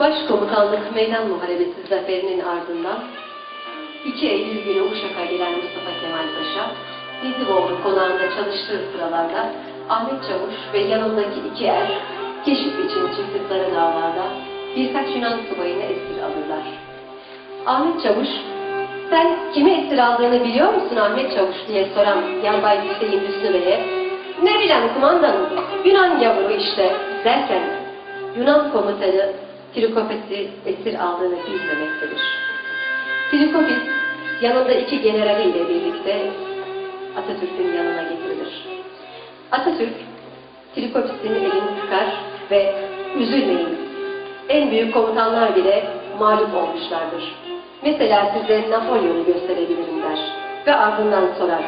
Başkomutanlık Meydan Muharebesi zaferinin ardından 2 Eylül günü Uşak'a gelen Mustafa Kemal Paşa, Nizipoldu konağında çalıştığı sıralarda Ahmet Çavuş ve yanındaki iki er keşif için çıktıkları dağlarda birkaç Yunan subayını esir alırlar. Ahmet Çavuş, sen kimi esir aldığını biliyor musun Ahmet Çavuş diye soran Yarbay Hüseyin Hüsnü Bey'e, ne bileyim kumandanım, Yunan yavru işte derken Yunan komutanı Trikopes'i esir aldığını bilmemektedir. Trikopis yanında iki generaliyle birlikte Atatürk'ün yanına getirilir. Atatürk Trikopis'in elini sıkar ve üzülmeyin. En büyük komutanlar bile mağlup olmuşlardır. Mesela size Napolyon'u gösterebilirim der. Ve ardından sorar.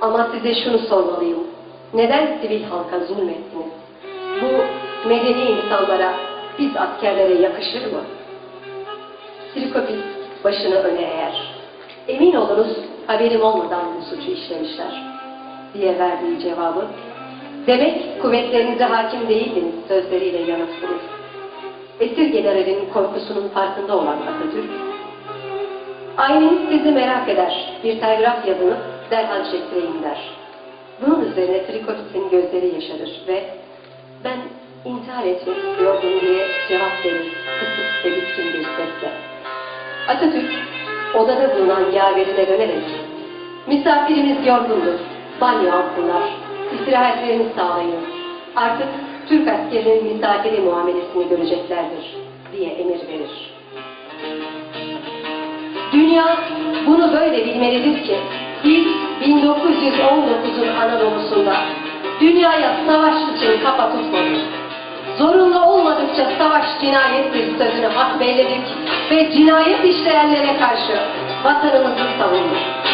Ama size şunu sormalıyım. Neden sivil halka zulmettiniz? Bu medeni insanlara, biz askerlere yakışır mı? Trikopis başını öne eğer. Emin olunuz haberim olmadan bu suçu işlemişler diye verdiği cevabı demek kuvvetlerinize hakim değildiniz sözleriyle yanıtlınız. Esir generalin korkusunun farkında olan Atatürk Ayneniz sizi merak eder. Bir telgraf yazınıp derhal çektireyim der. Bunun üzerine Trikopis'in gözleri yaşarır ve ben intihar etmek istiyordum diye cevap verir kısık ve bitkin bir sesle. Atatürk odada bulunan yaverine dönerek misafirimiz yorgundur, banyo alsınlar, istirahatlerini sağlayın. Artık Türk askerinin misafiri muamelesini göreceklerdir diye emir verir. Dünya bunu böyle bilmelidir ki biz 1919'un Anadolu'sunda dünyaya savaş için kafa tutmadık. Zorunlu olmadıkça savaş cinayettir sözünü hak belledik ve cinayet işleyenlere karşı vatanımızı savunduk.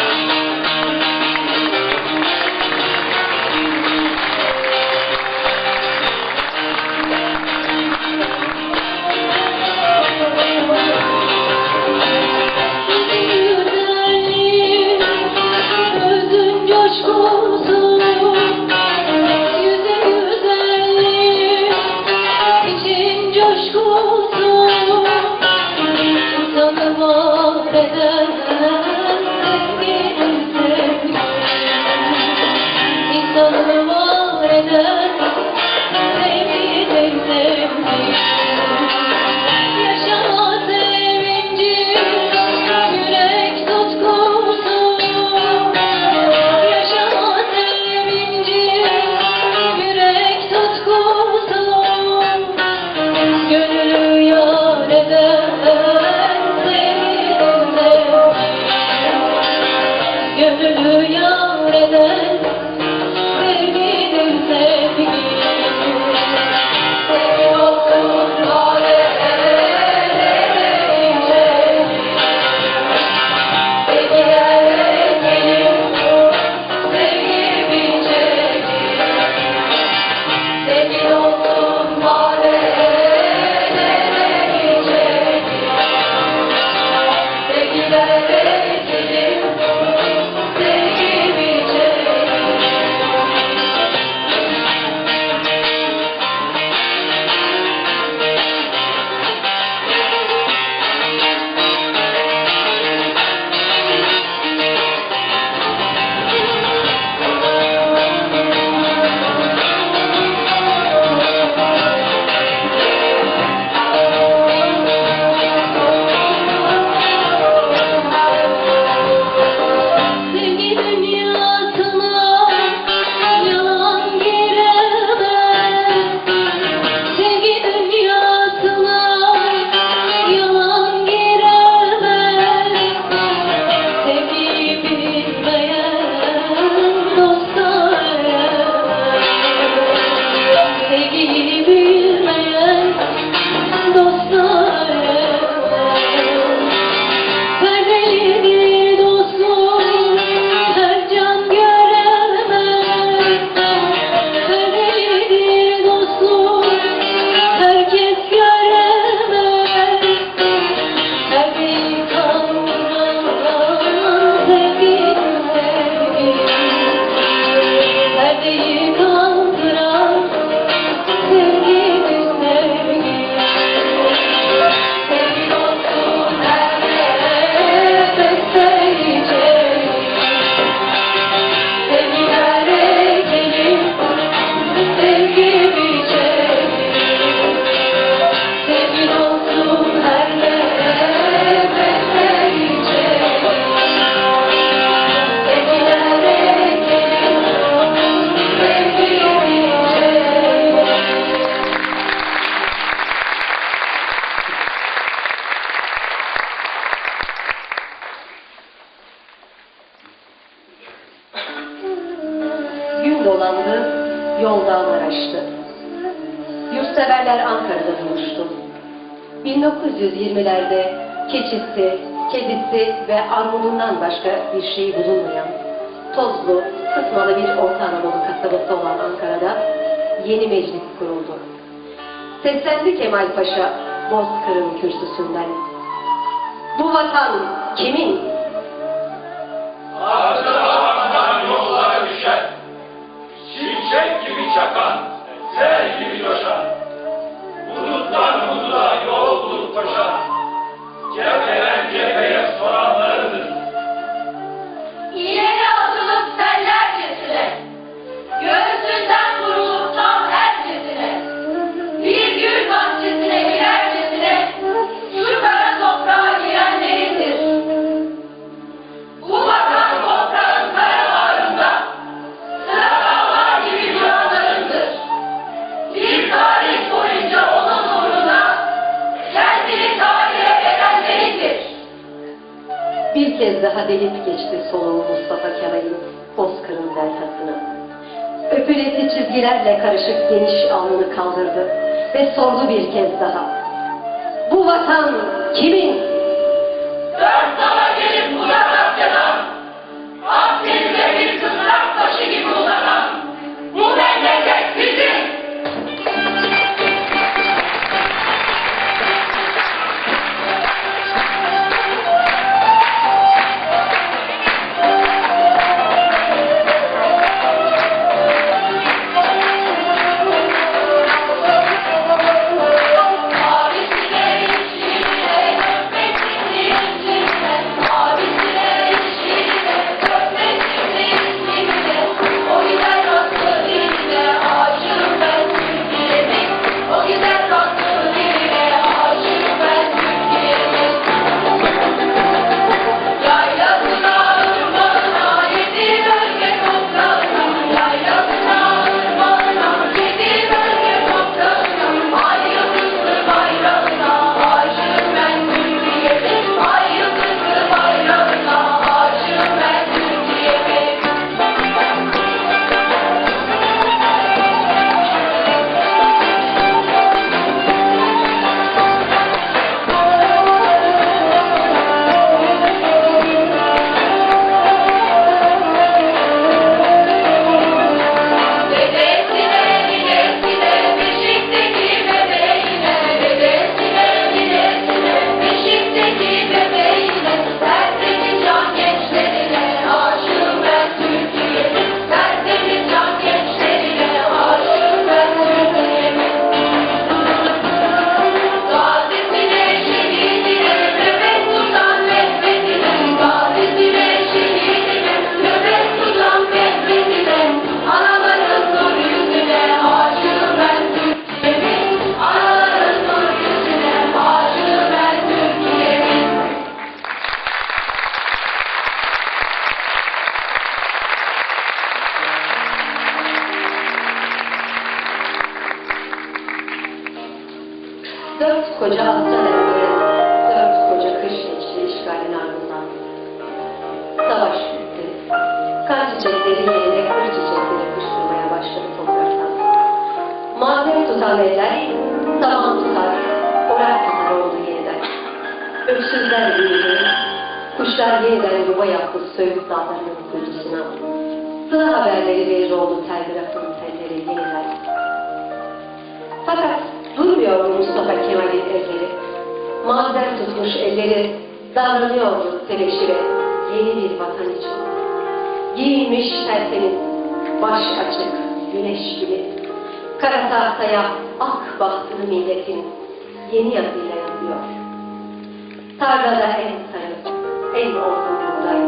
yoldan Maraş'tı. Yurtseverler Ankara'da buluştu. 1920'lerde keçisi, kedisi ve armudundan başka bir şey bulunmayan, tozlu, kısmalı bir Orta Anadolu kasabası olan Ankara'da yeni meclis kuruldu. Seslendi Kemal Paşa, Bozkır'ın kürsüsünden. Bu vatan kimin? Arda! Öpülesi çizgilerle karışık geniş alnını kaldırdı ve sordu bir kez daha. Bu vatan kimin? Dört Dört koca aslan evleri, dört koca kış geçti işgalin ardından. Savaş bitti. Kar çiçekleri yerine kır çiçekleri kuşturmaya başladı topraktan. Maden tutan eller, saman tutar, orak tutar oldu yeniden. Öksüzler büyüdü, kuşlar yeniden yuva yaptı Söğüt dağlarının kuyusuna. Sıra haberleri verir oldu telgrafın Mustafa Kemal'in elleri. Maden tutmuş elleri davranıyordu tebeşire yeni bir vatan için. Giyinmiş tertemiz, baş açık, güneş gibi. Kara tahtaya ak bahtını milletin yeni yazıyla yazıyor. Tarlada en sarı, en olgun buğday.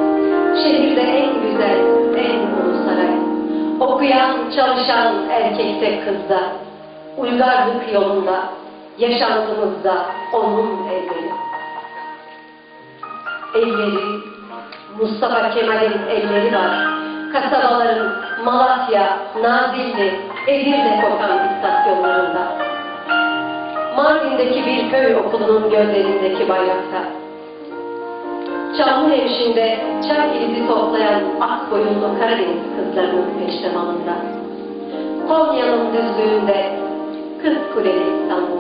Şehirde en güzel, en ulu saray. Okuyan, çalışan erkekte kızda. Uygarlık yolunda, yaşantımızda onun elleri. Elleri, Mustafa Kemal'in elleri var. Kasabaların Malatya, Nazilli, Edirne kokan istasyonlarında. Mardin'deki bir köy okulunun göllerindeki bayrakta. Çamlıhemşin'de çay ilizi toplayan ak boyunlu Karadeniz kızlarının peştemalında. Konya'nın düzlüğünde kız kuleli İstanbul.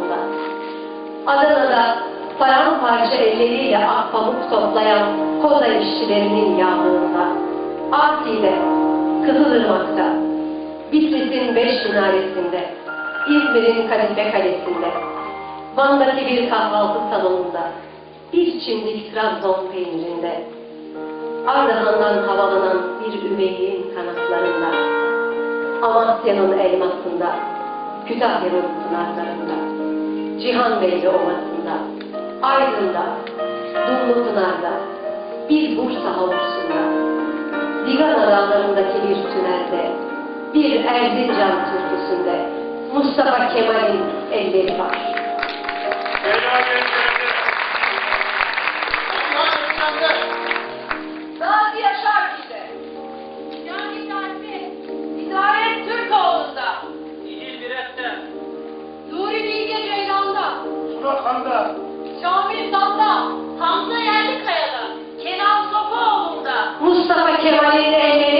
Adana'da paramparça elleriyle akpamuk toplayan koza işçilerinin yağmurunda, Arsi'de, Kızılırmak'ta, Bitlis'in beş minaresinde, İzmir'in Kadife Kalesi'nde, Van'daki bir kahvaltı salonunda, bir çimdik Trabzon peynirinde, Ardahan'dan havalanan bir üveyin kanatlarında, Amasya'nın elmasında, Kütahya'nın pınarlarında, Cihanbeyli Ovası'nda, Aydın'da, Dumlupınar'da, bir Bursa havuzunda, Digan dağlarındaki bir tünelde, bir Erzincan türküsünde Mustafa Kemal'in elleri var. Gazi Surakan'da, Şamil Sam'da. Hamza Yerlikaya'da. Kenan Sofuoğlu'nda. Mustafa Kemal'in elleri